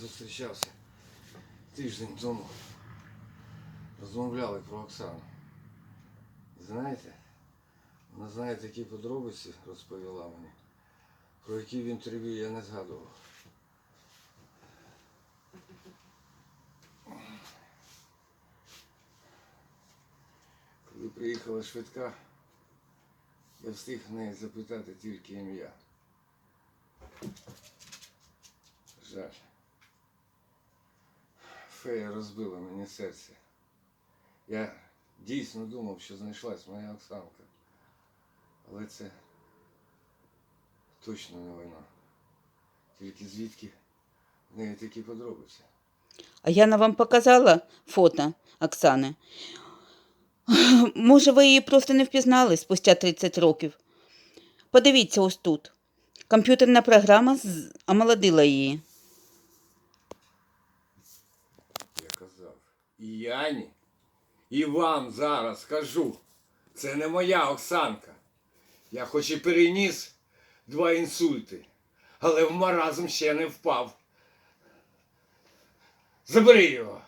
зустрічався тиждень тому. Розмовляли про Оксану. Знаєте, вона знає такі подробиці, розповіла мені, про які в інтерв'ю я не згадував. Коли приїхала швидка, я встиг в неї запитати тільки ім'я. Жаль. Фея розбила мені серце. Я дійсно думав, що знайшлась моя Оксанка. Але це точно не вона. Тільки звідки в неї такі подробиці. А Яна вам показала фото Оксани. Може, ви її просто не впізнали спустя 30 років. Подивіться ось тут. Комп'ютерна програма омолодила її. Я казав. І Яні, і вам зараз кажу. Це не моя Оксанка. Я хоч і переніс два інсульти, але в маразм ще не впав. Забери його.